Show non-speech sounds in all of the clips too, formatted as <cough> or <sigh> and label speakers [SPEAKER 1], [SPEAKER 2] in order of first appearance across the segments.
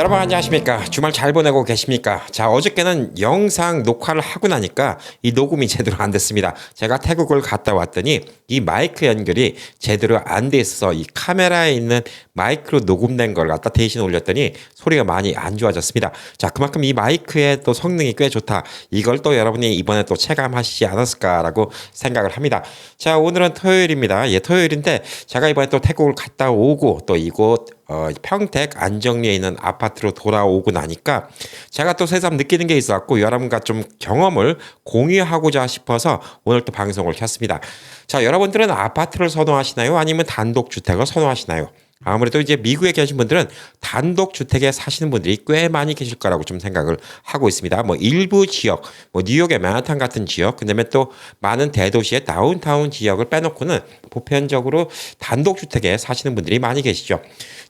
[SPEAKER 1] 여러분 안녕하십니까? 주말 잘 보내고 계십니까? 자 어저께는 영상 녹화를 하고 나니까 이 녹음이 제대로 안 됐습니다. 제가 태국을 갔다 왔더니 이 마이크 연결이 제대로 안 돼 있어서 이 카메라에 있는 마이크로 녹음된 걸 갖다 대신 올렸더니 소리가 많이 안 좋아졌습니다. 자 그만큼 이 마이크의 또 성능이 꽤 좋다. 이걸 또 여러분이 이번에 또 체감하시지 않았을까라고 생각을 합니다. 자 오늘은 토요일입니다. 예 토요일인데 제가 이번에 또 태국을 갔다 오고 또 이곳 어, 평택 안정리에 있는 아파트로 돌아오고 나니까 제가 또 새삼 느끼는 게 있었고 여러분과 좀 경험을 공유하고자 싶어서 오늘 또 방송을 켰습니다. 자, 여러분들은 아파트를 선호하시나요? 아니면 단독주택을 선호하시나요? 아무래도 이제 미국에 계신 분들은 단독 주택에 사시는 분들이 꽤 많이 계실 거라고 좀 생각을 하고 있습니다. 뭐 일부 지역, 뭐 뉴욕의 맨하탄 같은 지역, 그다음에 또 많은 대도시의 다운타운 지역을 빼놓고는 보편적으로 단독 주택에 사시는 분들이 많이 계시죠.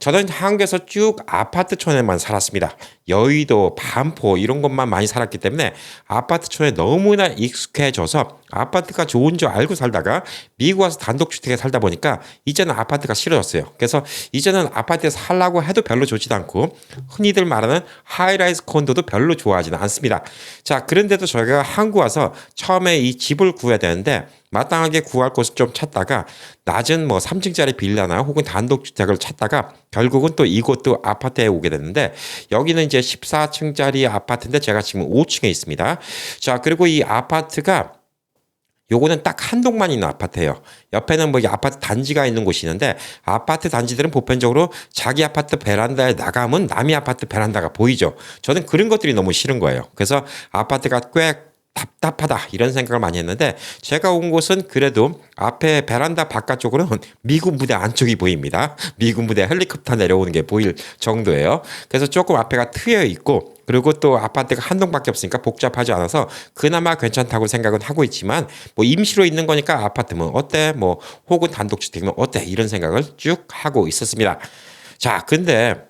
[SPEAKER 1] 저는 한국에서 쭉 아파트촌에만 살았습니다. 여의도, 반포 이런 것만 많이 살았기 때문에 아파트촌에 너무나 익숙해져서 아파트가 좋은 줄 알고 살다가 미국 와서 단독주택에 살다 보니까 이제는 아파트가 싫어졌어요. 그래서 이제는 아파트에서 살라고 해도 별로 좋지도 않고 흔히들 말하는 하이라이즈 콘도도 별로 좋아하지는 않습니다. 자, 그런데도 저희가 한국 와서 처음에 이 집을 구해야 되는데 마땅하게 구할 곳을 좀 찾다가 낮은 뭐 3층짜리 빌라나 혹은 단독주택을 찾다가 결국은 또 이곳도 아파트에 오게 됐는데 여기는 이제 14층짜리 아파트인데 제가 지금 5층에 있습니다. 자, 그리고 이 아파트가 요거는 딱 한 동만 있는 아파트예요. 옆에는 뭐 아파트 단지가 있는 곳이 있는데 아파트 단지들은 보편적으로 자기 아파트 베란다에 나가면 남의 아파트 베란다가 보이죠. 저는 그런 것들이 너무 싫은 거예요. 그래서 아파트가 꽤 답답하다 이런 생각을 많이 했는데 제가 온 곳은 그래도 앞에 베란다 바깥쪽으로는 <laughs> 미군 부대 안쪽이 보입니다. 미군 부대 헬리콥터 내려오는 게 보일 정도예요. 그래서 조금 앞에가 트여 있고 그리고 또 아파트가 한 동밖에 없으니까 복잡하지 않아서 그나마 괜찮다고 생각은 하고 있지만 뭐 임시로 있는 거니까 아파트면 어때? 뭐 혹은 단독주택이면 어때? 이런 생각을 쭉 하고 있었습니다. 자, 근데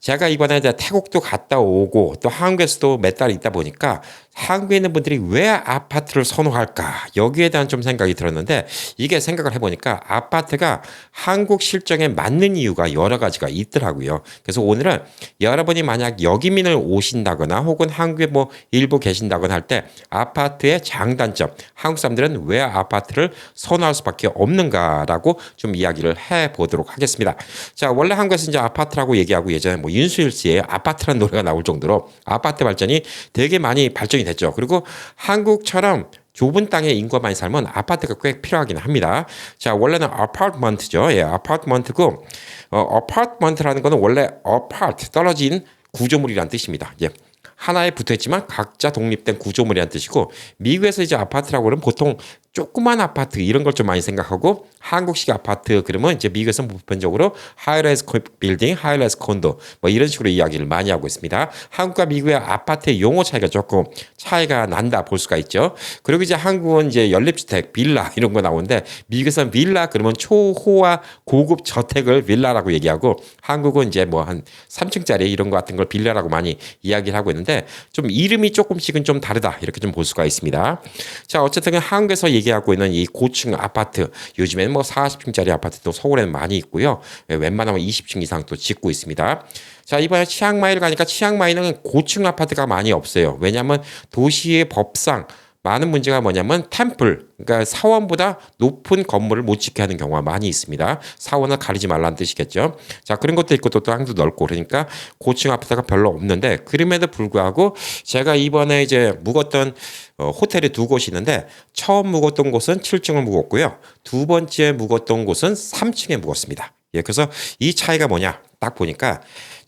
[SPEAKER 1] 제가 이번에 태국도 갔다 오고 또 한국에서도 몇 달 있다 보니까 한국에 있는 분들이 왜 아파트를 선호할까 여기에 대한 좀 생각이 들었는데 이게 생각을 해보니까 아파트가 한국 실정에 맞는 이유가 여러 가지가 있더라고요. 그래서 오늘은 여러분이 만약 여기민을 오신다거나 혹은 한국에 뭐 일부 계신다거나 할 때 아파트의 장단점, 한국 사람들은 왜 아파트를 선호할 수밖에 없는가라고 좀 이야기를 해 보도록 하겠습니다. 자 원래 한국에서 이제 아파트라고 얘기하고 예전에 뭐 윤수일 씨의 아파트라는 노래가 나올 정도로 아파트 발전이 되게 많이 발전이 됐죠. 그리고 한국처럼 좁은 땅에 인구가 많이 살면 아파트가 꽤 필요하긴 합니다. 자, 원래는 아파트먼트죠. 예, 아파트먼트고, 어, 아파트먼트라는 거는 원래 아파트, 떨어진 구조물이란 뜻입니다. 예. 하나에 붙어 있지만 각자 독립된 구조물이란 뜻이고 미국에서 이제 아파트라고 그러면 보통 조그만 아파트 이런 걸 좀 많이 생각하고 한국식 아파트 그러면 이제 미국에서는 보편적으로 하이라이즈 빌딩, 하이라이즈 콘도 뭐 이런 식으로 이야기를 많이 하고 있습니다. 한국과 미국의 아파트의 용어 차이가 조금 차이가 난다 볼 수가 있죠. 그리고 이제 한국은 이제 연립주택, 빌라 <laughs> 이런 거 나오는데 미국에서는 빌라 그러면 초호화 고급 저택을 빌라라고 얘기하고 한국은 이제 뭐 한 3층짜리 이런 거 같은 걸 빌라라고 많이 이야기를 하고 있는데 좀 이름이 조금씩은 좀 다르다 이렇게 좀 볼 수가 있습니다. 자 어쨌든 한국에서 얘기 하고 있는 이 고층 아파트 요즘에는 뭐 40층짜리 아파트도 서울에는 많이 있고요. 예, 웬만하면 20층 이상 또 짓고 있습니다. 자, 이번에 치앙마이를 가니까 치앙마이는 고층 아파트가 많이 없어요. 왜냐하면 도시의 법상 많은 문제가 뭐냐면 템플, 그러니까 사원보다 높은 건물을 못 짓게 하는 경우가 많이 있습니다. 사원을 가리지 말라는 뜻이겠죠. 자, 그런 것도 있고 또 땅도 넓고 그러니까 고층 아파트가 별로 없는데 그럼에도 불구하고 제가 이번에 이제 묵었던 어, 호텔에 두 곳이 있는데 처음 묵었던 곳은 7층을 묵었고요. 두 번째 묵었던 곳은 3층에 묵었습니다. 예, 그래서 이 차이가 뭐냐 딱 보니까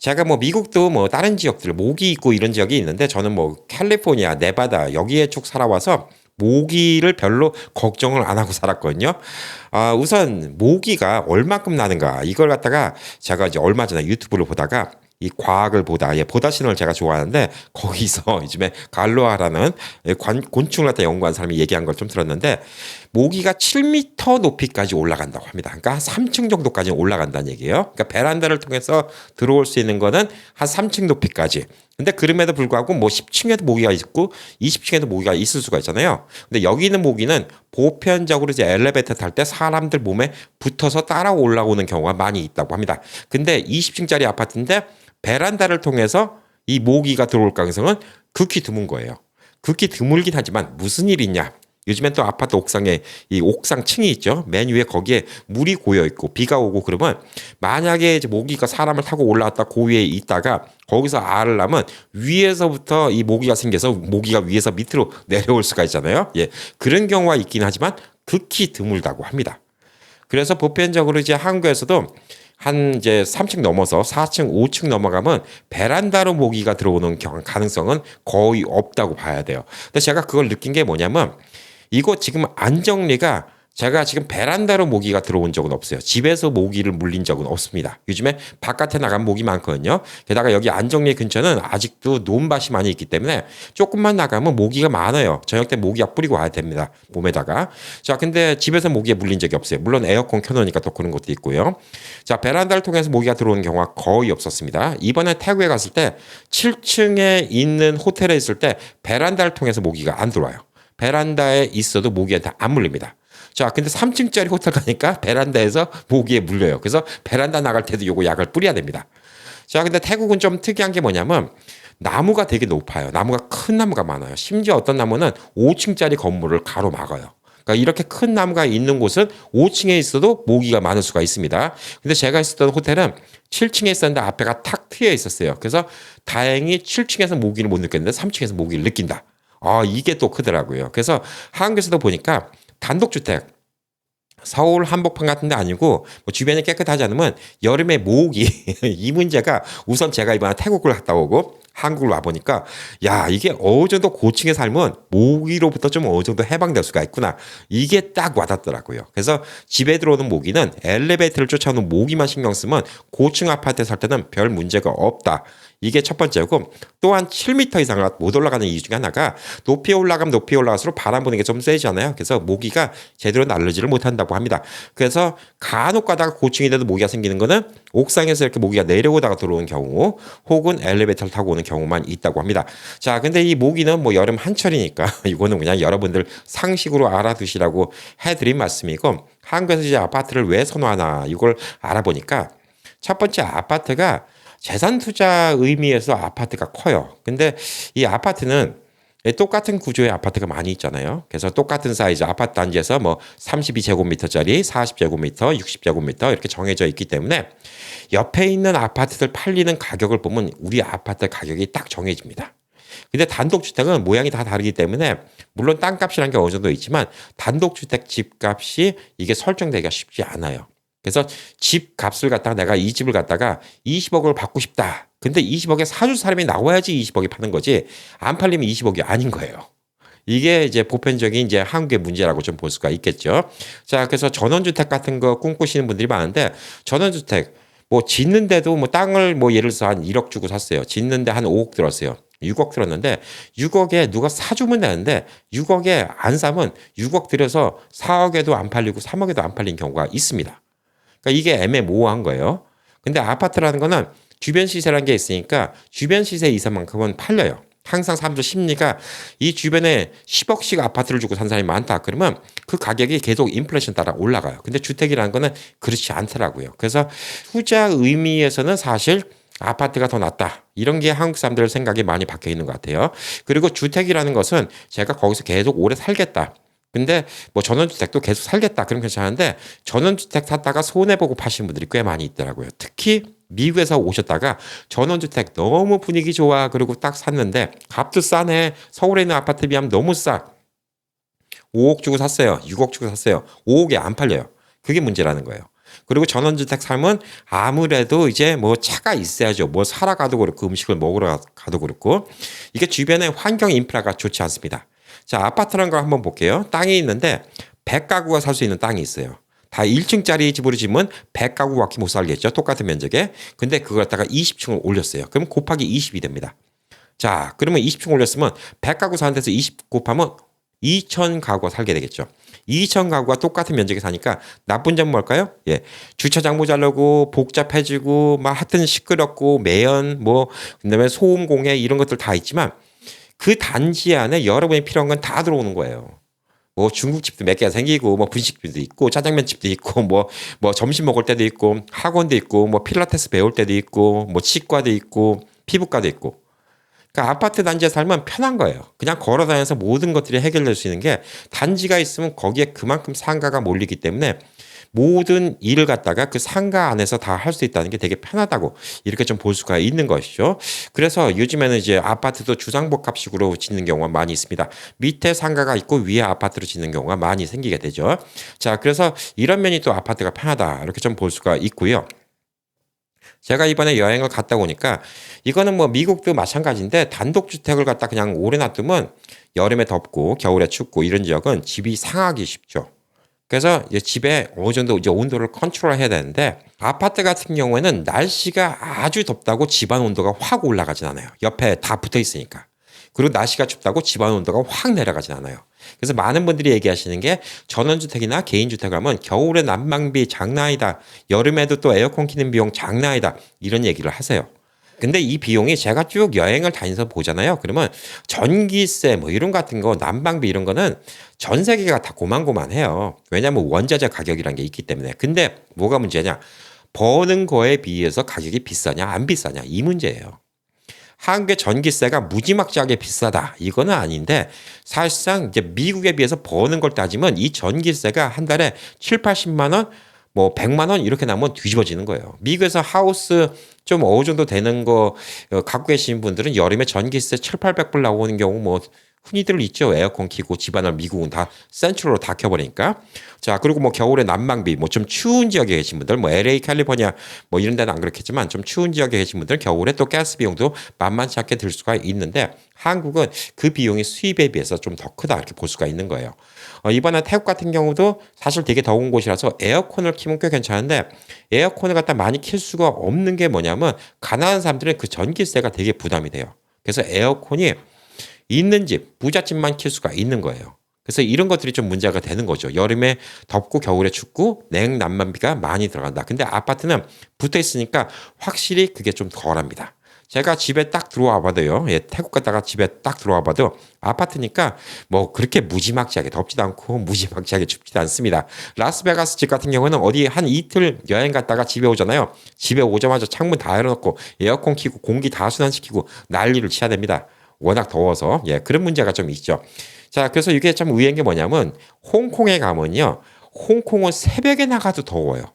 [SPEAKER 1] 제가 뭐 미국도 뭐 다른 지역들 모기 있고 이런 지역이 있는데 저는 뭐 캘리포니아, 네바다 여기에 쭉 살아와서 모기를 별로 걱정을 안 하고 살았거든요. 아, 우선 모기가 얼마큼 나는가 이걸 갖다가 제가 이제 얼마 전에 유튜브를 보다가 이 과학을 보다, 예, 보다 신을 제가 좋아하는데 거기서 <laughs> 요즘에 갈로아라는 관, 갖다 연구한 사람이 얘기한 걸 좀 들었는데 모기가 7m 높이까지 올라간다고 합니다. 그러니까 한 3층 정도까지 올라간다는 얘기예요. 그러니까 베란다를 통해서 들어올 수 있는 거는 한 3층 높이까지. 근데 그럼에도 불구하고 뭐 10층에도 모기가 있고 20층에도 모기가 있을 수가 있잖아요. 근데 여기 있는 모기는 보편적으로 이제 엘리베이터 탈 때 사람들 몸에 붙어서 따라 올라오는 경우가 많이 있다고 합니다. 근데 20층짜리 아파트인데 베란다를 통해서 이 모기가 들어올 가능성은 극히 드문 거예요. 극히 드물긴 하지만 무슨 일이 있냐? 요즘엔 또 아파트 옥상에 이 옥상 층이 있죠. 맨 위에 거기에 물이 고여 있고 비가 오고 그러면 만약에 이제 모기가 사람을 타고 올라왔다 그 위에 있다가 거기서 알을 낳으면 위에서부터 이 모기가 생겨서 모기가 위에서 밑으로 <laughs> 내려올 수가 있잖아요. 예. 그런 경우가 있긴 하지만 극히 드물다고 합니다. 그래서 보편적으로 이제 한국에서도 한 이제 3층 넘어서 4층, 5층 넘어가면 베란다로 모기가 들어오는 경- 가능성은 거의 없다고 봐야 돼요. 근데 제가 그걸 느낀 게 뭐냐면 이거 지금 안정리가 제가 지금 베란다로 모기가 들어온 적은 없어요. 집에서 모기를 물린 적은 없습니다. 요즘에 바깥에 나간 모기 많거든요. 게다가 여기 안정리 근처는 아직도 논밭이 많이 있기 때문에 조금만 나가면 모기가 많아요. 저녁 때 모기약 뿌리고 와야 됩니다. 몸에다가. 자, 근데 집에서 모기에 물린 적이 없어요. 물론 에어컨 켜놓으니까 또 그런 것도 있고요. 자, 베란다를 통해서 모기가 들어오는 경우가 거의 없었습니다. 이번에 태국에 갔을 때 7층에 있는 호텔에 있을 때 베란다를 통해서 모기가 안 들어와요. 베란다에 있어도 모기한테 안 물립니다. 자, 근데 3층짜리 호텔 가니까 베란다에서 모기에 물려요. 그래서 베란다 나갈 때도 요거 약을 뿌려야 됩니다. 자, 근데 태국은 좀 특이한 게 뭐냐면 나무가 되게 높아요. 나무가 큰 나무가 많아요. 심지어 어떤 나무는 5층짜리 건물을 가로막아요. 그러니까 이렇게 큰 나무가 있는 곳은 5층에 있어도 모기가 많을 수가 있습니다. 근데 제가 있었던 호텔은 7층에 있었는데 앞에가 탁 트여 있었어요. 그래서 다행히 7층에서 모기를 못 느꼈는데 3층에서 모기를 느낀다. 아, 이게 또 크더라고요. 그래서 한국에서도 보니까 단독주택 서울 한복판 같은 데 아니고 뭐 주변이 깨끗하지 않으면 여름에 모기 <laughs> 이 문제가 우선 제가 이번에 태국을 갔다 오고 한국을 와 보니까 야 이게 어느 정도 고층에 살면 모기로부터 좀 어느 정도 해방될 수가 있구나 이게 딱 와닿더라고요. 그래서 집에 들어오는 모기는 엘리베이터를 쫓아오는 모기만 신경 쓰면 고층 아파트에 살 때는 별 문제가 없다. 이게 첫 번째고 또한 7m 이상을 못 올라가는 이유 중에 하나가 높이 올라가면 높이 올라갈수록 바람 부는 게 좀 세잖아요. 그래서 모기가 제대로 날르지를 못한다고 합니다. 그래서 간혹 가다가 고층이 돼도 모기가 생기는 거는 옥상에서 이렇게 모기가 내려오다가 들어오는 경우 혹은 엘리베이터를 타고 오는 경우만 있다고 합니다. 자, 근데 이 모기는 뭐 여름 한철이니까 <laughs> 이거는 그냥 여러분들 상식으로 알아두시라고 해드린 말씀이고 한국에서 이제 아파트를 왜 선호하나 이걸 알아보니까 첫 번째 아파트가 재산 투자 의미에서 아파트가 커요. 근데 이 아파트는 똑같은 구조의 아파트가 많이 있잖아요. 그래서 똑같은 사이즈 아파트 단지에서 뭐 32제곱미터짜리, 40제곱미터, 60제곱미터 이렇게 정해져 있기 때문에 옆에 있는 아파트들 팔리는 가격을 보면 우리 아파트 가격이 딱 정해집니다. 근데 단독주택은 모양이 다 다르기 때문에 물론 땅값이라는 게 어느 정도 있지만 단독주택 집값이 이게 설정되기가 쉽지 않아요. 그래서 집 값을 갖다가 내가 이 집을 갖다가 20억을 받고 싶다. 근데 20억에 사줄 사람이 나와야지 20억이 파는 거지. 안 팔리면 20억이 아닌 거예요. 이게 이제 보편적인 이제 한국의 문제라고 좀 볼 수가 있겠죠. 자, 그래서 전원주택 같은 거 꿈꾸시는 분들이 많은데 전원주택 뭐 짓는데도 뭐 땅을 뭐 예를 들어서 한 1억 주고 샀어요. 짓는데 한 5억 들었어요. 6억 들었는데 6억에 누가 사주면 되는데 6억에 안 사면 6억 들여서 4억에도 안 팔리고 3억에도 안 팔린 경우가 있습니다. 그러니까 이게 애매모호한 거예요. 근데 아파트라는 거는 주변 시세라는 게 있으니까 주변 시세 이상만큼은 팔려요. 항상 사람들 심리가 이 주변에 10억씩 아파트를 주고 산 사람이 많다. 그러면 그 가격이 계속 인플레이션 따라 올라가요. 근데 주택이라는 거는 그렇지 않더라고요. 그래서 투자 의미에서는 사실 아파트가 더 낫다. 이런 게 한국 사람들 생각이 많이 박혀 있는 것 같아요. 그리고 주택이라는 것은 제가 거기서 계속 오래 살겠다. 근데 뭐 전원주택도 계속 살겠다. 그럼 괜찮은데 전원주택 샀다가 손해보고 파시는 분들이 꽤 많이 있더라고요. 특히 미국에서 오셨다가 전원주택 너무 분위기 좋아. 그리고 딱 샀는데 값도 싸네. 서울에 있는 아파트 비하면 너무 싸. 5억 주고 샀어요. 6억 주고 샀어요. 5억에 안 팔려요. 그게 문제라는 거예요. 그리고 전원주택 살면 아무래도 이제 뭐 차가 있어야죠. 뭐 살아가도 그렇고 음식을 먹으러 가도 그렇고 이게 주변에 환경 인프라가 좋지 않습니다. 자, 아파트라는 걸 한번 볼게요. 땅이 있는데 100가구가 살 수 있는 땅이 있어요. 다 1층짜리 집으로 지면 100가구밖에 못 살겠죠. 똑같은 면적에. 근데 그걸 갖다가 20층을 올렸어요. 그럼 곱하기 20이 됩니다. 자, 그러면 20층 올렸으면 100가구 사는 데서 20 곱하면 2,000가구가 살게 되겠죠. 2,000가구가 똑같은 면적에 사니까 나쁜 점 뭘까요? 예. 주차장 모자르고 복잡해지고 막 하여튼 시끄럽고 매연 뭐 그다음에 소음 공해 이런 것들 다 있지만 그 단지 안에 여러분이 필요한 건 다 들어오는 거예요. 뭐 중국집도 몇 개가 생기고 뭐 분식집도 있고 짜장면집도 있고 <laughs> 뭐뭐 점심 먹을 때도 있고 학원도 있고 뭐 필라테스 배울 때도 있고 뭐 치과도 있고 피부과도 있고 그러니까 아파트 단지에 살면 편한 거예요. 그냥 걸어 다녀서 모든 것들이 해결될 수 있는 게 단지가 있으면 거기에 그만큼 상가가 몰리기 때문에 모든 일을 갖다가 그 상가 안에서 다 할 수 있다는 게 되게 편하다고 이렇게 좀 볼 수가 있는 것이죠. 그래서 요즘에는 이제 아파트도 주상복합식으로 짓는 경우가 많이 있습니다. 밑에 상가가 있고 위에 아파트로 짓는 경우가 많이 생기게 되죠. 자, 그래서 이런 면이 또 아파트가 편하다 이렇게 좀 볼 수가 있고요. 제가 이번에 여행을 갔다 오니까 이거는 뭐 미국도 마찬가지인데 단독주택을 갖다 그냥 오래 놔두면 여름에 덥고 겨울에 춥고 이런 지역은 집이 상하기 쉽죠. 그래서 이제 집에 어느 정도 이제 온도를 컨트롤 해야 되는데 아파트 같은 경우에는 날씨가 아주 덥다고 집안 온도가 확 올라가진 않아요. 옆에 다 붙어 있으니까. 그리고 날씨가 춥다고 집안 온도가 확 내려가진 않아요. 그래서 많은 분들이 얘기하시는 게 전원주택이나 개인주택 하면 겨울에 난방비 장난이다. 여름에도 또 에어컨 키는 비용 장난이다. 이런 얘기를 하세요. 근데 이 비용이 제가 쭉 여행을 다니면서 보잖아요. 그러면 전기세 뭐 이런 같은 거 난방비 이런 거는 전 세계가 다 고만고만해요. 왜냐하면 원자재 가격이란 게 있기 때문에. 근데 뭐가 문제냐? 버는 거에 비해서 가격이 비싸냐 안 비싸냐 이 문제예요. 한국의 전기세가 무지막지하게 비싸다. 이거는 아닌데 사실상 이제 미국에 비해서 버는 걸 따지면 이 전기세가 한 달에 7, 80만 원, 뭐 100만 원 이렇게 나면 뒤집어지는 거예요. 미국에서 하우스 좀 어느 정도 되는 거 어, 갖고 계신 분들은 여름에 전기세 7, 800불 나오는 경우 뭐 흔히들 있죠. 에어컨 키고 집안을 미국은 다 센트럴로 다 켜버리니까. 자, 그리고 뭐 겨울에 난방비, 뭐 좀 추운 지역에 계신 분들, 뭐 LA, 캘리포니아 뭐 이런 데는 안 그렇겠지만 좀 추운 지역에 계신 분들 겨울에 또 가스 비용도 만만치 않게 들 수가 있는데 한국은 그 비용이 수입에 비해서 좀 더 크다 이렇게 볼 수가 있는 거예요. 어, 이번에 태국 같은 경우도 사실 되게 더운 곳이라서 에어컨을 키면 꽤 괜찮은데 에어컨을 갖다 많이 킬 수가 없는 게 뭐냐면 가난한 사람들은 그 전기세가 되게 부담이 돼요. 그래서 에어컨이 있는 집, 부잣집만 킬 수가 있는 거예요. 그래서 이런 것들이 좀 문제가 되는 거죠. 여름에 덥고 겨울에 춥고 냉난방비가 많이 들어간다. 근데 아파트는 붙어 있으니까 확실히 그게 좀 덜합니다. 제가 집에 딱 들어와 봐도요. 예, 태국 갔다가 집에 딱 들어와 봐도 아파트니까 뭐 그렇게 무지막지하게 덥지도 않고 <laughs> 무지막지하게 춥지도 않습니다. 라스베가스 집 같은 경우는 어디 한 이틀 여행 갔다가 집에 오잖아요. 집에 오자마자 창문 다 열어놓고 에어컨 키고 공기 다 순환시키고 난리를 치야 됩니다. 워낙 더워서 예 그런 문제가 좀 있죠. 자 그래서 이게 참 의외인 게 뭐냐면 홍콩에 가면요 홍콩은 새벽에 나가도 더워요.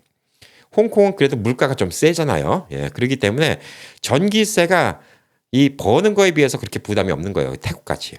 [SPEAKER 1] 홍콩은 그래도 물가가 좀 세잖아요. 예 그렇기 때문에 전기세가 이 버는 거에 비해서 그렇게 부담이 없는 거예요. 태국 같이.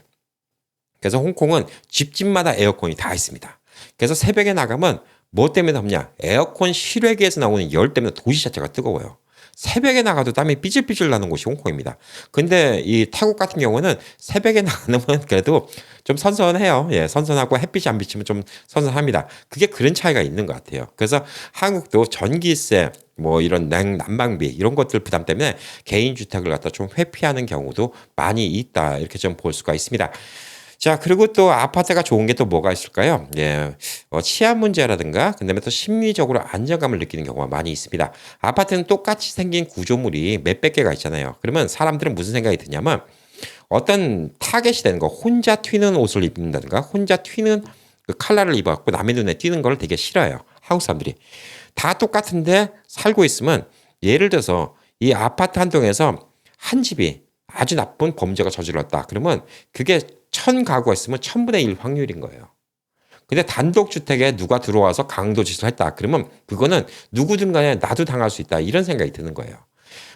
[SPEAKER 1] 그래서 홍콩은 집집마다 에어컨이 다 있습니다. 그래서 새벽에 나가면 뭐 때문에 덥냐? 에어컨 실외기에서 나오는 열 때문에 도시 자체가 뜨거워요. 새벽에 나가도 땀이 삐질삐질 나는 곳이 홍콩입니다. 근데 이 태국 같은 경우는 새벽에 <laughs> 나가면 그래도 좀 선선해요. 예, 선선하고 햇빛이 안 비치면 좀 선선합니다. 그게 그런 차이가 있는 것 같아요. 그래서 한국도 전기세, 뭐 이런 냉 난방비 이런 것들 부담 때문에 개인 주택을 갖다 좀 회피하는 경우도 많이 있다 이렇게 좀 볼 수가 있습니다. 자, 그리고 또 아파트가 좋은 게 또 뭐가 있을까요? 예, 어, 치안 문제라든가, 그 다음에 또 심리적으로 안정감을 느끼는 경우가 많이 있습니다. 아파트는 똑같이 생긴 구조물이 몇백 개가 있잖아요. 그러면 사람들은 무슨 생각이 드냐면, 어떤 타겟이 되는 거, 혼자 튀는 옷을 입는다든가, 혼자 튀는 그 칼라를 입어갖고 남의 눈에 띄는 걸 되게 싫어해요. 한국 사람들이. 다 똑같은데 살고 있으면, 예를 들어서 이 아파트 한 동에서 한 집이 아주 나쁜 범죄가 저질렀다. 그러면 그게 천 가구가 있으면 천분의 일 확률인 거예요. 근데 단독주택에 누가 들어와서 강도 짓을 했다. 그러면 그거는 누구든 간에 나도 당할 수 있다. 이런 생각이 드는 거예요.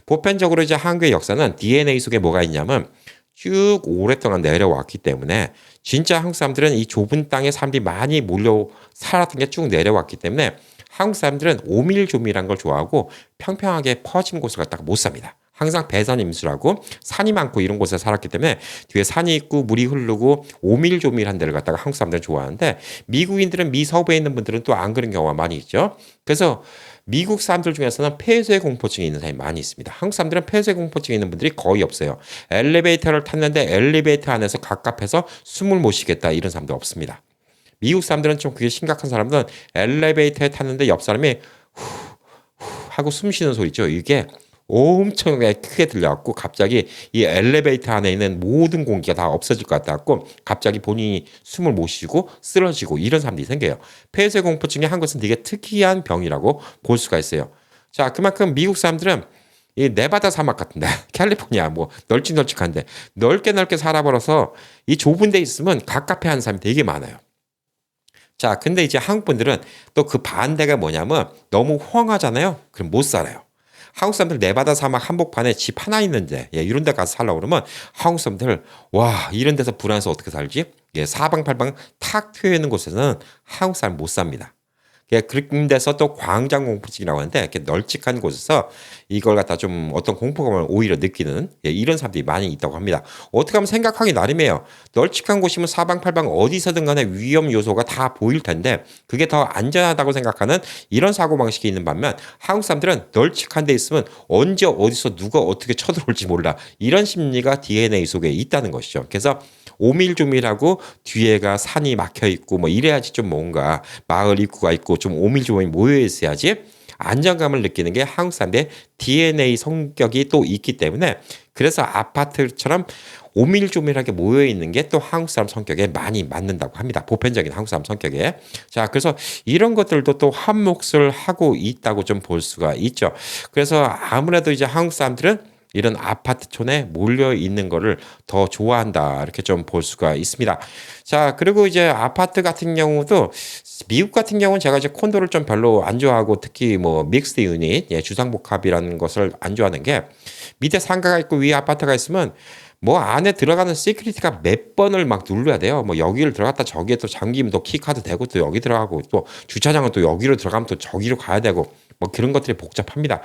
[SPEAKER 1] 보편적으로 이제 한국의 역사는 DNA 속에 뭐가 있냐면 쭉 오랫동안 내려왔기 때문에 진짜 한국 사람들은 이 좁은 땅에 사람들이 많이 몰려 살았던 게 쭉 내려왔기 때문에 한국 사람들은 오밀조밀한 걸 좋아하고 평평하게 퍼진 곳을 갖다가 못 삽니다. 항상 배산 임수라고 산이 많고 이런 곳에 살았기 때문에 뒤에 산이 있고 물이 흐르고 오밀조밀한 데를 갖다가 한국 사람들은 좋아하는데 미국인들은 미 서부에 있는 분들은 또 안 그런 경우가 많이 있죠. 그래서 미국 사람들 중에서는 폐쇄 공포증이 있는 사람이 많이 있습니다. 한국 사람들은 폐쇄 공포증이 있는 분들이 거의 없어요. 엘리베이터를 탔는데 엘리베이터 안에서 갑갑해서 숨을 못 쉬겠다 이런 사람도 없습니다. 미국 사람들은 좀 그게 심각한 사람들은 엘리베이터에 탔는데 옆 사람이 후, 후 하고 숨 쉬는 소리죠. 이게 엄청나게 크게 들려갖고 갑자기 이 엘리베이터 안에 있는 모든 공기가 다 없어질 것 같아갖고 갑자기 본인이 숨을 못 쉬고 쓰러지고 이런 사람들이 생겨요. 폐쇄 공포증이 한 것은 되게 특이한 병이라고 볼 수가 있어요. 자, 그만큼 미국 사람들은 이 네바다 사막 같은데 <laughs> 캘리포니아 뭐 널찍널찍한데 넓게 넓게 살아버려서 이 좁은 데 있으면 갑갑해하는 사람이 되게 많아요. 자, 근데 이제 한국 분들은 또 그 반대가 뭐냐면 너무 호황하잖아요. 그럼 못 살아요. 한국 사람들 네바다 사막 한복판에 집 하나 있는데 예, 이런 데 가서 살라고 그러면 한국 사람들 와 이런 데서 불안해서 어떻게 살지? 예, 사방팔방 탁 트여 있는 곳에서는 한국 사람 못 삽니다. 예, 그런 데서 또 광장 공포증이라고 하는데 이렇게 널찍한 곳에서 이걸 갖다 좀 어떤 공포감을 오히려 느끼는 예, 이런 사람들이 많이 있다고 합니다. 어떻게 하면 생각하기 나름이에요. 널찍한 곳이면 사방팔방 어디서든 간에 위험 요소가 다 보일 텐데 그게 더 안전하다고 생각하는 이런 사고방식이 있는 반면 한국 사람들은 널찍한 데 있으면 언제 어디서 누가 어떻게 쳐들어올지 몰라 이런 심리가 DNA 속에 있다는 것이죠. 그래서 오밀조밀하고 뒤에가 산이 막혀 있고 뭐 이래야지 좀 뭔가 마을 입구가 있고 좀 오밀조밀 모여 있어야지 안정감을 느끼는 게 한국 사람들의 DNA 성격이 또 있기 때문에 그래서 아파트처럼 오밀조밀하게 모여 있는 게 또 한국 사람 성격에 많이 맞는다고 합니다. 보편적인 한국 사람 성격에. 자, 그래서 이런 것들도 또 한 몫을 하고 있다고 좀 볼 수가 있죠. 그래서 아무래도 이제 한국 사람들은 이런 아파트촌에 몰려 있는 거를 더 좋아한다. 이렇게 좀 볼 수가 있습니다. 자, 그리고 이제 아파트 같은 경우도 미국 같은 경우는 제가 이제 콘도를 좀 별로 안 좋아하고 특히 뭐 믹스드 유닛, 예, 주상복합이라는 것을 안 좋아하는 게 밑에 상가가 있고 위에 아파트가 있으면 뭐 안에 들어가는 시큐리티가 몇 번을 막 눌러야 돼요. 뭐 여기를 들어갔다 저기에 또 잠기면 또 키카드 되고 또 여기 들어가고 또 주차장은 또 여기로 들어가면 또 저기로 가야 되고 뭐 그런 것들이 복잡합니다.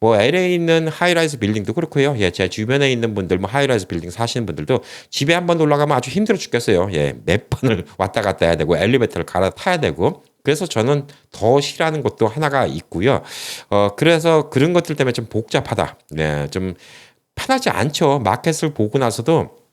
[SPEAKER 1] 뭐 LA에 있는 하이라이즈 빌딩도 그렇고요. 예, 제 주변에 있는 분들 뭐 하이라이즈 빌딩 사시는 분들도 집에 한 번 올라가면 아주 힘들어 죽겠어요. 예, 몇 번을 <laughs> 왔다 갔다 해야 되고 엘리베이터를 갈아 타야 되고 그래서 저는 더 싫어하는 것도 하나가 있고요. 어, 그래서 그런 것들 때문에 좀 복잡하다. 네, 좀 편하지 않죠. 마켓을 보고 나서도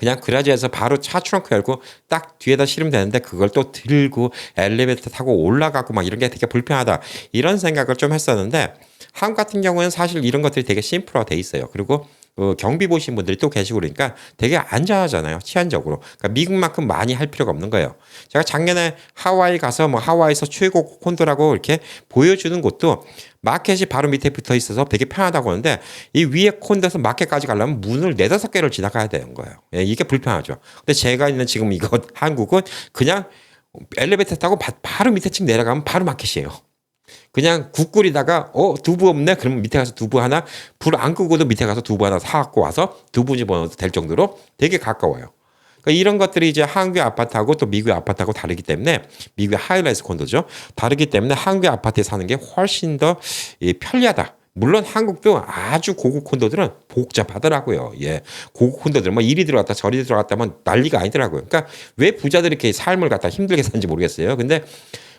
[SPEAKER 1] 그냥 그라지에서 바로 차 트렁크 열고 딱 뒤에다 실으면 되는데 그걸 또 들고 엘리베이터 타고 올라가고 막 이런 게 되게 불편하다. 이런 생각을 좀 했었는데 한국 같은 경우는 사실 이런 것들이 되게 심플화 돼 있어요. 그리고 그 경비 보신 분들이 또 계시고 그러니까 되게 안전하잖아요. 치안적으로. 그러니까 미국만큼 많이 할 필요가 없는 거예요. 제가 작년에 하와이 가서 뭐 하와이에서 최고 콘도라고 이렇게 보여주는 곳도 마켓이 바로 밑에 붙어 있어서 되게 편하다고 하는데 이 위에 콘도에서 마켓까지 가려면 문을 네다섯 개를 지나가야 되는 거예요. 예, 이게 불편하죠. 근데 제가 있는 지금 이거 <laughs> 한국은 그냥 엘리베이터 타고 바 로 밑에 층 내려가면 바로 마켓이에요. 그냥 국 끓이다가 어 두부 없네 그러면 밑에 가서 두부 하나 불 안 끄고도 밑에 가서 두부 하나 사 갖고 와서 두부 집어넣어도 될 정도로 되게 가까워요. 그러니까 이런 것들이 이제 한국의 아파트하고 또 미국의 아파트하고 다르기 때문에 미국의 하이라이스 콘도죠. 다르기 때문에 한국의 아파트에 사는 게 훨씬 더 편리하다. 물론 한국도 아주 고급 콘도들은 복잡하더라고요. 예. 고급 콘도들 뭐 이리 들어갔다 저리 들어갔다면 난리가 아니더라고요. 그러니까 왜 부자들이 이렇게 삶을 갖다 힘들게 사는지 모르겠어요. 근데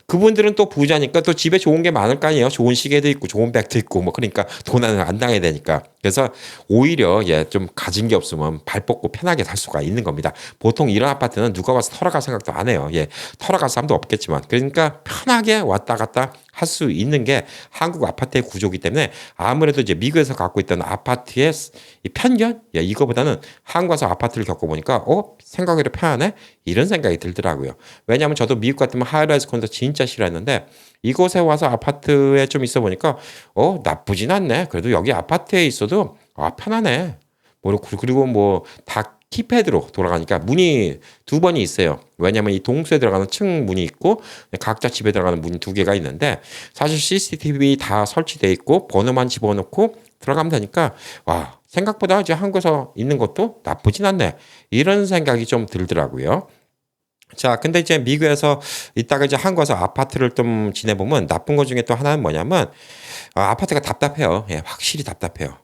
[SPEAKER 1] 그분들은 또 부자니까 또 집에 좋은 게 많을 거 아니에요. 좋은 시계도 있고 좋은 백도 있고 뭐 그러니까 도난을 안 당해야 되니까. 그래서 오히려 예 좀 가진 게 없으면 발 뻗고 편하게 살 수가 있는 겁니다. 보통 이런 아파트는 누가 와서 털어갈 생각도 안 해요. 예. 털어갈 사람도 없겠지만. 그러니까 편하게 왔다 갔다 할 수 있는 게 한국 아파트의 구조기 때문에 아무래도 이제 미국에서 갖고 있던 아파트의 이 편견? 예, 이거보다는 한국 와서 아파트를 겪어보니까 어? 생각외로 편하네? 이런 생각이 들더라고요. 왜냐하면 저도 미국 같으면 하이라이즈 콘도 진짜 싫어했는데 이곳에 와서 아파트에 좀 있어 보니까 어 나쁘진 않네. 그래도 여기 아파트에 있어도 아 편하네. 뭐 그리고 뭐 다 키패드로 돌아가니까 문이 두 번이 있어요. 왜냐하면 이 동수에 들어가는 층 문이 있고 각자 집에 들어가는 문이 두 개가 있는데 사실 CCTV 다 설치돼 있고 번호만 집어넣고 들어가면 되니까 와 생각보다 이제 한국에서 있는 것도 나쁘진 않네 이런 생각이 좀 들더라고요. 자, 근데 이제 미국에서 있다가 이제 한국에서 아파트를 좀 지내보면 나쁜 것 중에 또 하나는 뭐냐면 아, 아파트가 답답해요. 예, 확실히 답답해요.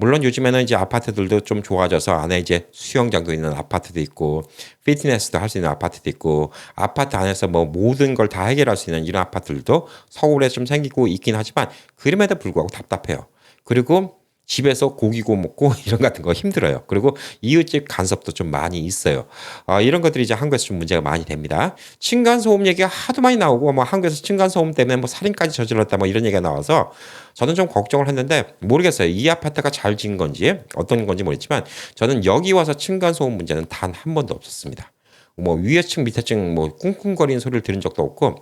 [SPEAKER 1] 물론 요즘에는 이제 아파트들도 좀 좋아져서 안에 이제 수영장도 있는 아파트도 있고 피트니스도 할 수 있는 아파트도 있고 아파트 안에서 뭐 모든 걸 다 해결할 수 있는 이런 아파트들도 서울에 좀 생기고 있긴 하지만 그럼에도 불구하고 답답해요. 그리고 집에서 고기 구워 먹고 <laughs> 이런 같은 거 힘들어요. 그리고 이웃집 간섭도 좀 많이 있어요. 어, 이런 것들이 이제 한국에서 좀 문제가 많이 됩니다. 층간 소음 얘기가 하도 많이 나오고 뭐 한국에서 층간 소음 때문에 뭐 살인까지 저질렀다 뭐 이런 얘기가 나와서 저는 좀 걱정을 했는데 모르겠어요. 이 아파트가 잘 지은 건지 어떤 건지 모르겠지만 저는 여기 와서 층간 소음 문제는 단 한 번도 없었습니다. 뭐 위에 층 밑에 층뭐 쿵쿵거리는 소리를 들은 적도 없고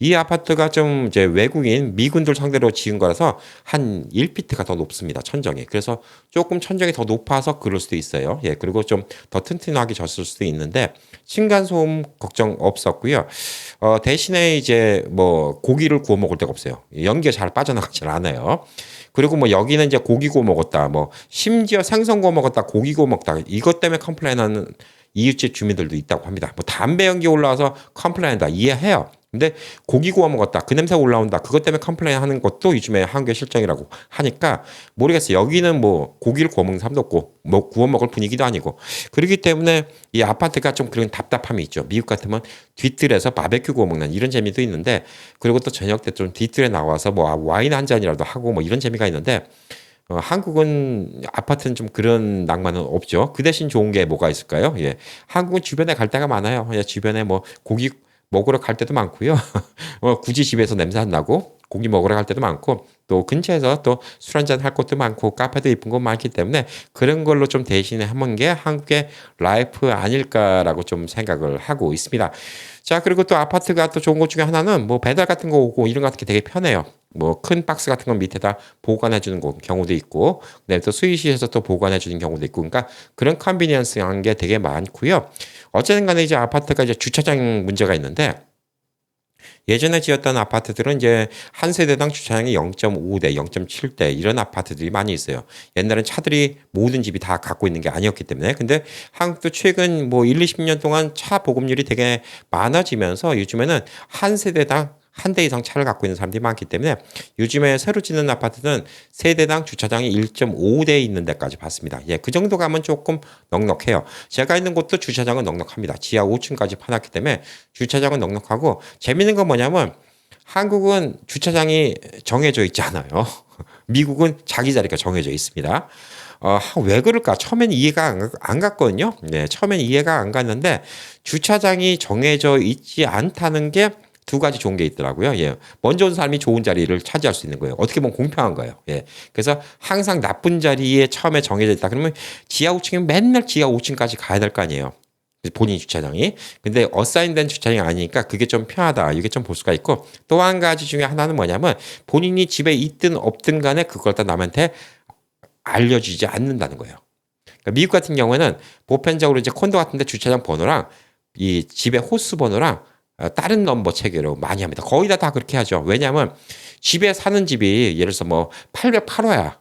[SPEAKER 1] 이 아파트가 좀 이제 외국인 미군들 상대로 지은 거라서 한 1피트가 더 높습니다. 천정이. 그래서 조금 천정이 더 높아서 그럴 수도 있어요. 예. 그리고 좀 더 튼튼하게 졌을 수도 있는데 층간 소음 걱정 없었고요. 어 대신에 이제 뭐 고기를 구워 먹을 데가 없어요. 연기가 잘 빠져나가질 않아요. 그리고 뭐 여기는 이제 고기 구워 먹었다. 뭐 심지어 생선 구워 먹었다. 고기 구워 먹다. 이것 때문에 컴플레인하는 이웃집 주민들도 있다고 합니다. 뭐 담배 연기 올라와서 컴플레인한다 이해해요. 근데 고기 구워 먹었다. 그 냄새 올라온다. 그것 때문에 컴플레인 하는 것도 요즘에 한국의 실정이라고 하니까 모르겠어요. 여기는 뭐 고기를 구워 먹는 사람도 없고 뭐 구워 먹을 분위기도 아니고 그렇기 때문에 이 아파트가 좀 그런 답답함이 있죠. 미국 같으면 뒤뜰에서 바베큐 구워 먹는 이런 재미도 있는데 그리고 또 저녁 때 좀 뒤뜰에 나와서 뭐 와인 한 잔이라도 하고 뭐 이런 재미가 있는데 어, 한국은 아파트는 좀 그런 낭만은 없죠. 그 대신 좋은 게 뭐가 있을까요? 예. 한국은 주변에 갈 데가 많아요. 예, 주변에 뭐 고기 먹으러 갈 때도 많고요. <laughs> 어, 굳이 집에서 냄새 안 나고 고기 먹으러 갈 때도 많고 또 근처에서 또 술 한잔 할 곳도 많고 카페도 이쁜 곳 많기 때문에 그런 걸로 좀 대신에 하는 게 한국의 라이프 아닐까라고 좀 생각을 하고 있습니다. 자 그리고 또 아파트가 또 좋은 것 중에 하나는 뭐 배달 같은 거 오고 이런 것 같은 게 되게 편해요. 뭐 큰 박스 같은 건 밑에다 보관해 주는 경우도 있고 그다음에 또 스위시에서 또 보관해 주는 경우도 있고 그러니까 그런 컨비니언스한 게 되게 많고요. 어쨌든 간에 이제 아파트가 이제 주차장 문제가 있는데 예전에 지었던 아파트들은 이제 한 세대당 주차장이 0.5대, 0.7대 이런 아파트들이 많이 있어요. 옛날엔 차들이 모든 집이 다 갖고 있는 게 아니었기 때문에. 근데 한국도 최근 뭐 1, 20년 동안 차 보급률이 되게 많아지면서 요즘에는 한 세대당 한 대 이상 차를 갖고 있는 사람들이 많기 때문에 요즘에 새로 짓는 아파트는 세대당 주차장이 1.5대 있는 데까지 봤습니다. 예, 그 정도 가면 조금 넉넉해요. 제가 있는 곳도 주차장은 넉넉합니다. 지하 5층까지 파놨기 때문에 주차장은 넉넉하고 재밌는 건 뭐냐면 한국은 주차장이 정해져 있지 않아요. <laughs> 미국은 자기 자리가 정해져 있습니다. 어, 왜 그럴까? 처음엔 이해가 안, 안 갔거든요. 네, 처음엔 이해가 안 갔는데 주차장이 정해져 있지 않다는 게 두 가지 좋은 게 있더라고요. 예. 먼저 온 사람이 좋은 자리를 차지할 수 있는 거예요. 어떻게 보면 공평한 거예요. 예. 그래서 항상 나쁜 자리에 처음에 정해져 있다. 그러면 지하 5층이면 맨날 지하 5층까지 가야 될 거 아니에요. 본인 주차장이. 근데 어사인된 주차장이 아니니까 그게 좀 편하다. 이게 좀 볼 수가 있고 또 한 가지 중에 하나는 뭐냐면 본인이 집에 있든 없든 간에 그걸 다 남한테 알려주지 않는다는 거예요. 그러니까 미국 같은 경우에는 보편적으로 이제 콘도 같은데 주차장 번호랑 이 집의 호수 번호랑 어, 다른 넘버 체계로 많이 합니다. 거의 다, 다 그렇게 하죠. 왜냐하면 집에 사는 집이 예를 들어서 뭐 808호야.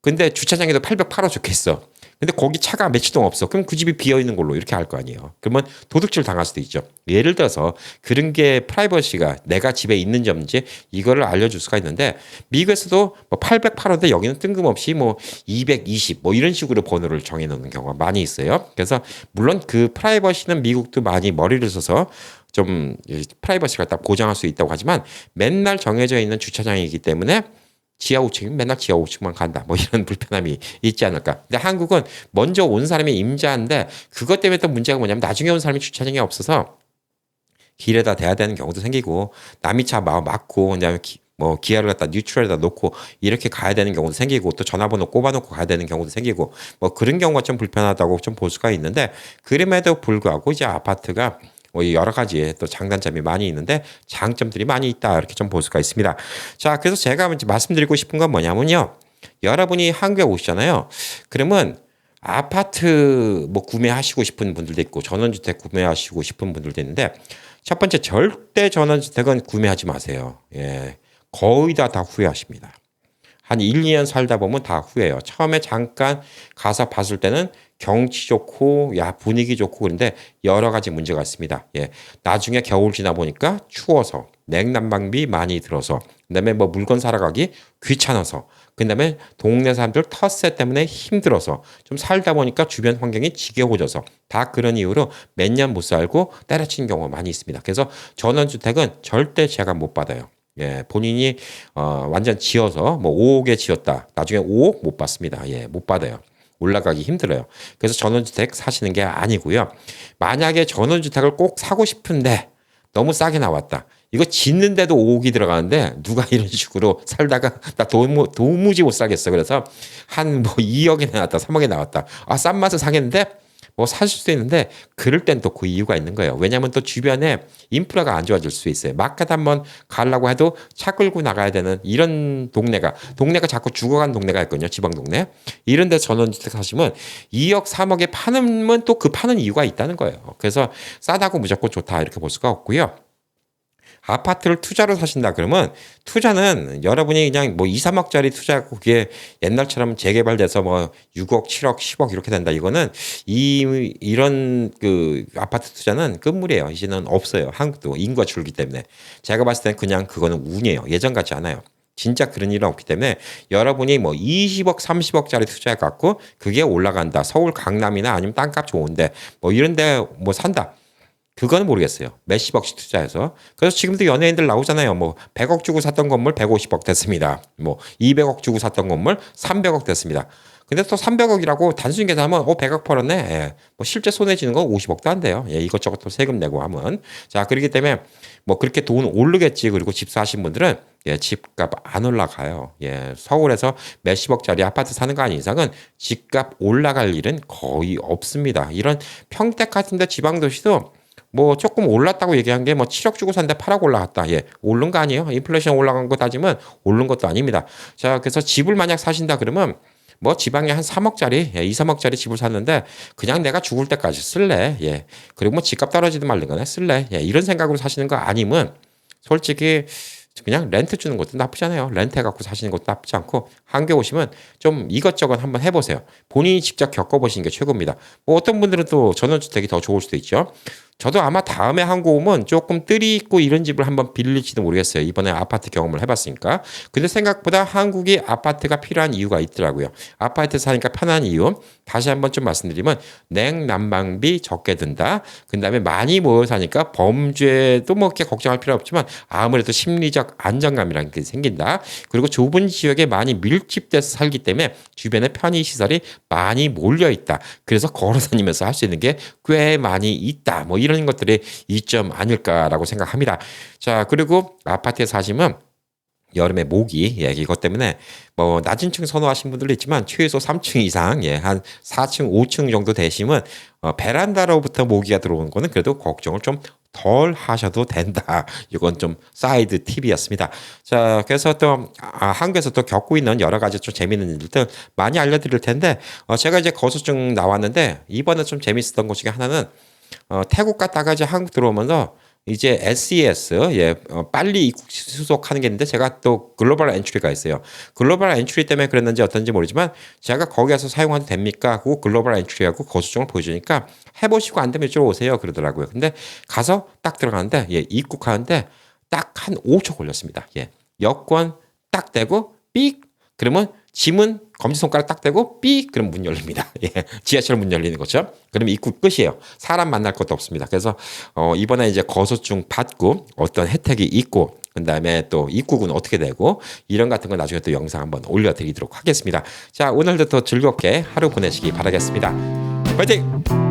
[SPEAKER 1] 근데 주차장에도 808호 적혀있어. 근데 거기 차가 며칠 없어. 그럼 그 집이 비어 있는 걸로 이렇게 할거 아니에요. 그러면 도둑질 당할 수도 있죠. 예를 들어서 그런 게 프라이버시가 내가 집에 있는지 없는지 이거를 알려줄 수가 있는데 미국에서도 뭐 808호인데 여기는 뜬금없이 뭐 220 뭐 이런 식으로 번호를 정해놓는 경우가 많이 있어요. 그래서 물론 그 프라이버시는 미국도 많이 머리를 써서 좀 프라이버시가 딱 보장할 수 있다고 하지만 맨날 정해져 있는 주차장이기 때문에 지하 5층이면 맨날 지하 5층만 간다. 뭐 이런 <laughs> 불편함이 있지 않을까. 근데 한국은 먼저 온 사람이 임자인데 그것 때문에 또 문제가 뭐냐면 나중에 온 사람이 주차장이 없어서 길에다 대야 되는 경우도 생기고 남이 차 막고 그다음에 기, 뭐 기아를 갖다 뉴트럴에다 놓고 이렇게 가야 되는 경우도 생기고 또 전화번호 꼽아놓고 가야 되는 경우도 생기고 뭐 그런 경우가 좀 불편하다고 좀 볼 수가 있는데 그럼에도 불구하고 이제 아파트가 뭐 여러 가지의 또 장단점이 많이 있는데 장점들이 많이 있다 이렇게 좀 볼 수가 있습니다. 자, 그래서 제가 이제 말씀드리고 싶은 건 뭐냐면요. 여러분이 한국에 오시잖아요. 그러면 아파트 뭐 구매하시고 싶은 분들도 있고 전원주택 구매하시고 싶은 분들도 있는데 첫 번째 절대 전원주택은 구매하지 마세요. 예. 거의 다 다 후회하십니다. 한 1, 2년 살다 보면 다 후회해요. 처음에 잠깐 가서 봤을 때는 경치 좋고 야 분위기 좋고 그런데 여러 가지 문제가 있습니다. 예. 나중에 겨울 지나 보니까 추워서 냉난방비 많이 들어서 그다음에 뭐 물건 사러 가기 귀찮아서 그다음에 동네 사람들 텃세 때문에 힘들어서 좀 살다 보니까 주변 환경이 지겨워져서 다 그런 이유로 몇 년 못 살고 때려친 경우가 많이 있습니다. 그래서 전원주택은 절대 제가 못 받아요. 예, 본인이 어, 완전 지어서 뭐 5억에 지었다. 나중에 5억 못 받습니다. 예, 못 받아요. 올라가기 힘들어요. 그래서 전원주택 사시는 게 아니고요. 만약에 전원주택을 꼭 사고 싶은데 너무 싸게 나왔다. 이거 짓는데도 5억이 들어가는데 누가 이런 식으로 살다가 나 도무, 도무지 못 살겠어. 그래서 한 뭐 2억이 나왔다, 3억이 나왔다. 아, 싼 맛을 사겠는데 뭐 사실 수 있는데 그럴 땐 또 그 이유가 있는 거예요. 왜냐하면 또 주변에 인프라가 안 좋아질 수 있어요. 마켓 한번 가려고 해도 차 끌고 나가야 되는 이런 동네가 동네가 자꾸 죽어간 동네가 있거든요. 지방 동네. 이런 데 전원주택 사시면 2억 3억에 파는 또그 파는 이유가 있다는 거예요. 그래서 싸다고 무조건 좋다 이렇게 볼 수가 없고요. 아파트를 투자로 사신다 그러면 투자는 여러분이 그냥 뭐 2, 3억짜리 투자하고 그게 옛날처럼 재개발돼서 뭐 6억, 7억, 10억 이렇게 된다. 이거는 이 이런 그 아파트 투자는 끝물이에요. 이제는 없어요. 한국도 인구가 줄기 때문에 제가 봤을 때는 그냥 그거는 운이에요. 예전 같지 않아요. 진짜 그런 일은 없기 때문에 여러분이 뭐 20억, 30억짜리 투자해 갖고 그게 올라간다. 서울 강남이나 아니면 땅값 좋은데 뭐 이런 데 뭐 산다. 그거는 모르겠어요. 몇십억씩 투자해서. 그래서 지금도 연예인들 나오잖아요. 뭐 100억 주고 샀던 건물 150억 됐습니다. 뭐 200억 주고 샀던 건물 300억 됐습니다. 근데 또 300억이라고 단순히 계산하면 어 100억 벌었네. 예. 뭐 실제 손해 지는 건 50억도 안 돼요. 예, 이것저것 또 세금 내고 하면. 자, 그렇기 때문에 뭐 그렇게 돈 오르겠지. 그리고 집 사신 분들은 예, 집값 안 올라가요. 예, 서울에서 몇십억짜리 아파트 사는 거 아닌 이상은 집값 올라갈 일은 거의 없습니다. 이런 평택 같은 데 지방 도시도 뭐 조금 올랐다고 얘기한 게 뭐 7억 주고 산데 8억 올라갔다. 예. 오른 거 아니에요. 인플레이션 올라간 거 따지면 오른 것도 아닙니다. 자, 그래서 집을 만약 사신다 그러면 뭐 지방에 한 3억짜리, 예, 2, 3억짜리 집을 샀는데 그냥 내가 죽을 때까지 쓸래. 예. 그리고 뭐 집값 떨어지든 말든 쓸래. 예. 이런 생각으로 사시는 거 아니면 솔직히 그냥 렌트 주는 것도 나쁘지 않아요. 렌트 해갖고 사시는 것도 나쁘지 않고 한개 오시면 좀 이것저것 한번 해보세요. 본인이 직접 겪어보시는 게 최고입니다. 뭐 어떤 분들은 또 전원주택이 더 좋을 수도 있죠. 저도 아마 다음에 한국 오면 조금 뜰이 있고 이런 집을 한번 빌릴지도 모르겠어요. 이번에 아파트 경험을 해봤으니까. 근데 생각보다 한국이 아파트가 필요한 이유가 있더라고요. 아파트 사니까 편한 이유. 다시 한번 좀 말씀드리면 냉난방비 적게 든다. 그 다음에 많이 모여 사니까 범죄도 뭐 이렇게 걱정할 필요 없지만 아무래도 심리적 안정감이라는 게 생긴다. 그리고 좁은 지역에 많이 밀집돼서 살기 때문에 주변에 편의 시설이 많이 몰려 있다. 그래서 걸어 다니면서 할 수 있는 게 꽤 많이 있다. 뭐 이런 것들이 이점 아닐까라고 생각합니다. 자, 그리고 아파트에 사시면 여름에 모기 예 이것 때문에 뭐 낮은 층 선호하신 분들도 있지만 최소 3층 이상 예 한 4층 5층 정도 되시면 어, 베란다로부터 모기가 들어오는 거는 그래도 걱정을 좀 덜 하셔도 된다. <laughs> 이건 좀 사이드 팁이었습니다. 자, 그래서 또 아, 한국에서 또 겪고 있는 여러 가지 좀 재미있는 일들 많이 알려드릴 텐데 어, 제가 이제 거수증 나왔는데 이번에 좀 재밌었던 것 중에 하나는 어, 태국 갔다가 이제 한국 들어오면서 이제 SES 예 어, 빨리 입국 수속하는 게 있는데 제가 또 글로벌 엔트리가 있어요. 글로벌 엔트리 때문에 그랬는지 어떤지 모르지만 제가 거기에서 사용해도 됩니까? 하고 글로벌 엔트리하고 거수증을 보여주니까 해보시고 안 되면 이쪽으로 오세요 그러더라고요. 근데 가서 딱 들어가는데 예 입국하는데 딱 한 5초 걸렸습니다. 예 여권 딱 대고 삑 그러면 짐은 검지손가락 딱 대고 삑 그럼 문 열립니다. <laughs> 예. 지하철 문 열리는 거죠. 그럼 입국 끝이에요. 사람 만날 것도 없습니다. 그래서 어 이번에 이제 거소증 받고 어떤 혜택이 있고 그다음에 또 입국은 어떻게 되고 이런 같은 거 나중에 또 영상 한번 올려드리도록 하겠습니다. 자 오늘도 더 즐겁게 하루 보내시기 바라겠습니다. 파이팅!